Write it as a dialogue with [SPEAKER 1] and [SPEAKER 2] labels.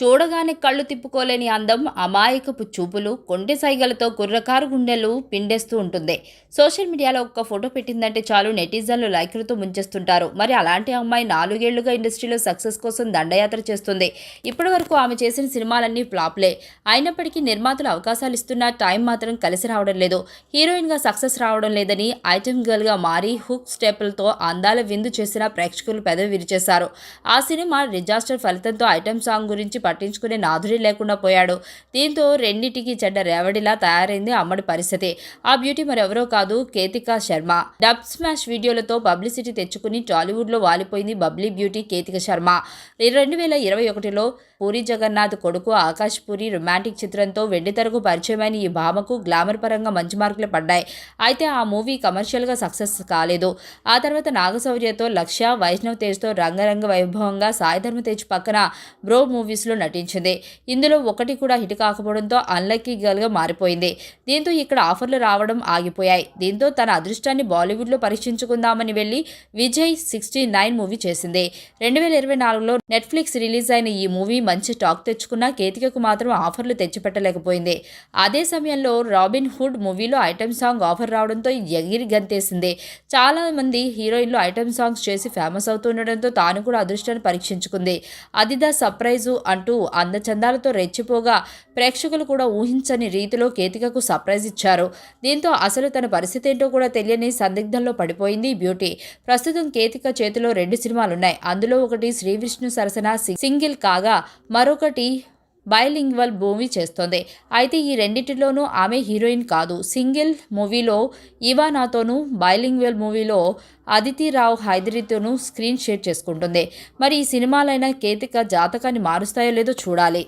[SPEAKER 1] చూడగానే కళ్ళు తిప్పుకోలేని అందం అమాయకపు చూపులు కొండె సైగలతో కుర్రకారు గుండెలు పిండేస్తూ ఉంటుంది. సోషల్ మీడియాలో ఒక్క ఫోటో పెట్టిందంటే చాలు నెటిజన్లు లైకులతో ముంచేస్తుంటారు. మరి అలాంటి అమ్మాయి నాలుగేళ్ళుగా ఇండస్ట్రీలో సక్సెస్ కోసం దండయాత్ర చేస్తుంది. ఇప్పటివరకు ఆమె చేసిన సినిమాలన్నీ ఫ్లాప్లే. అయినప్పటికీ నిర్మాతలు అవకాశాలు ఇస్తున్న టైం మాత్రం కలిసి రావడం లేదు. హీరోయిన్గా సక్సెస్ రావడం లేదని ఐటెం గర్ల్గా మారి హుక్ స్టెప్లతో అందాల విందు చేసిన ప్రేక్షకులు పెదవి విరిచేశారు. ఆ సినిమా డిజాస్టర్ ఫలితంతో ఐటమ్ సాంగ్ గురించి పట్టించుకునే నాథుడి లేకుండా పోయాడు. దీంతో రెండింటికి చెడ్డ రేవడిలా తయారైంది అమ్మడి పరిస్థితి. ఆ బ్యూటీ మరెవరో కాదు కేతికా శర్మ. డబ్ స్మాష్ వీడియోలతో పబ్లిసిటీ తెచ్చుకుని టాలీవుడ్లో వాలిపోయింది బబ్లీ బ్యూటీ కేతిక శర్మ. రెండు వేల ఇరవై ఒకటిలో పూరి జగన్నాథ్ కొడుకు ఆకాష్ పూరి రొమాంటిక్ చిత్రంతో వెండితెరకు పరిచయమైన ఈ భామకు గ్లామర్ పరంగా మంచి మార్కులు పడ్డాయి. అయితే ఆ మూవీ కమర్షియల్గా సక్సెస్ కాలేదు. ఆ తర్వాత నాగశౌర్యతో లక్ష్య వైష్ణవ్ తేజ్తో రంగరంగ వైభవంగా సాయిధర్మ తేజ్ పక్కన బ్రో మూవీస్లో నటించింది. ఇందులో ఒకటి కూడా హిట్ కాకపోవడంతో అన్లక్కీ గర్ల్గా మారిపోయింది. దీంతో ఇక్కడ ఆఫర్లు రావడం ఆగిపోయాయి. దీంతో తన అదృష్టాన్ని బాలీవుడ్లో పరీక్షించుకుందామని వెళ్ళి విజయ్ సిక్స్టీ నైన్ మూవీ చేసింది. రెండు వేల ఇరవై నాలుగులో నెట్ఫ్లిక్స్ రిలీజ్ అయిన ఈ మూవీ మంచి టాక్ తెచ్చుకున్న కేతికకు మాత్రం ఆఫర్లు తెచ్చిపెట్టలేకపోయింది. అదే సమయంలో రాబిన్ హుడ్ మూవీలో ఐటెం సాంగ్ ఆఫర్ రావడంతో ఎగిరి గంతేసింది. చాలా మంది హీరోయిన్లు ఐటెం సాంగ్స్ చేసి ఫేమస్ అవుతుండడంతో తాను కూడా అదృష్టాన్ని పరీక్షించుకుంది. అదిదా సర్ప్రైజు అంటూ అందచందాలతో రెచ్చిపోగా ప్రేక్షకులు కూడా ఊహించని రీతిలో కేతికకు సర్ప్రైజ్ ఇచ్చారు. దీంతో అసలు తన పరిస్థితి ఏంటో కూడా తెలియని సందిగ్ధంలో పడిపోయింది బ్యూటీ. ప్రస్తుతం కేతిక చేతిలో రెండు సినిమాలున్నాయి. అందులో ఒకటి శ్రీ విష్ణు సరసన సింగిల్ కాగా మరొకటి బైలింగ్వల్ మూవీ చేస్తోంది. అయితే ఈ రెండింటిలోనూ ఆమె హీరోయిన్ కాదు. సింగిల్ మూవీలో ఇవానాతోనూ బైలింగ్వల్ మూవీలో అదితి రావు హైదరితోనూ స్క్రీన్ షేర్ చేసుకుంటుంది. మరి ఈ సినిమాలైన కేతిక జాతకాన్ని మారుస్తాయో లేదో చూడాలి.